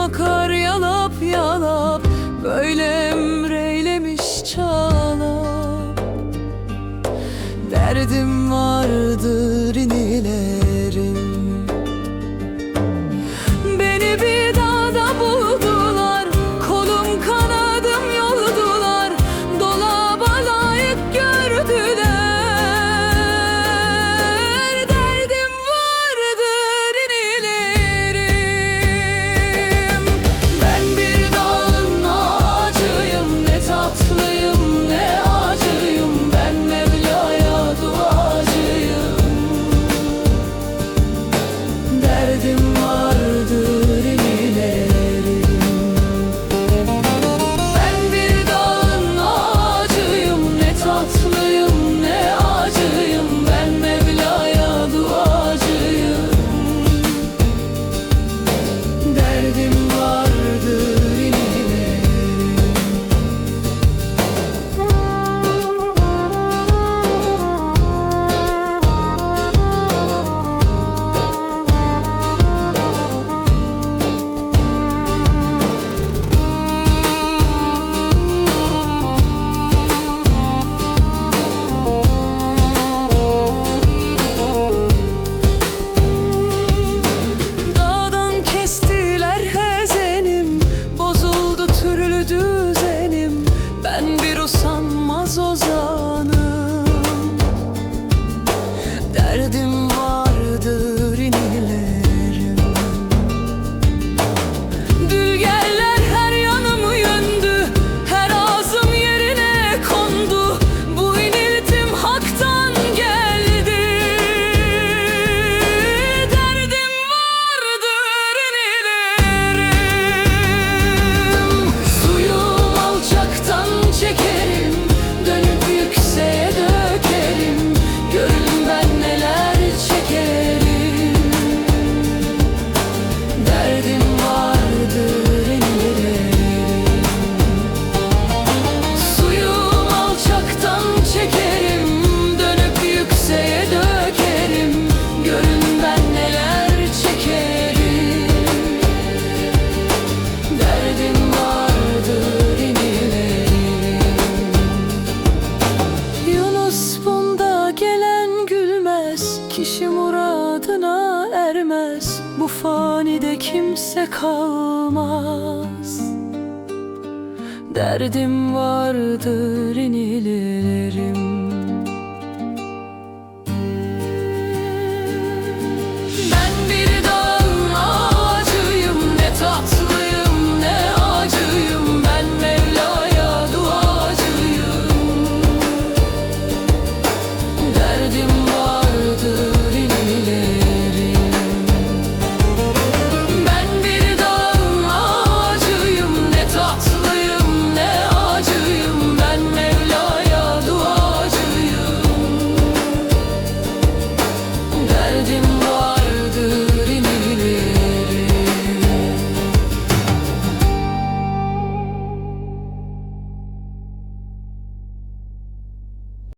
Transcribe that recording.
akar yalap yalap Böyle emreylemiş çağla Derdim vardır inile kişi muradına ermez. Bu fanide kimse kalmaz. Derdim vardır inilir.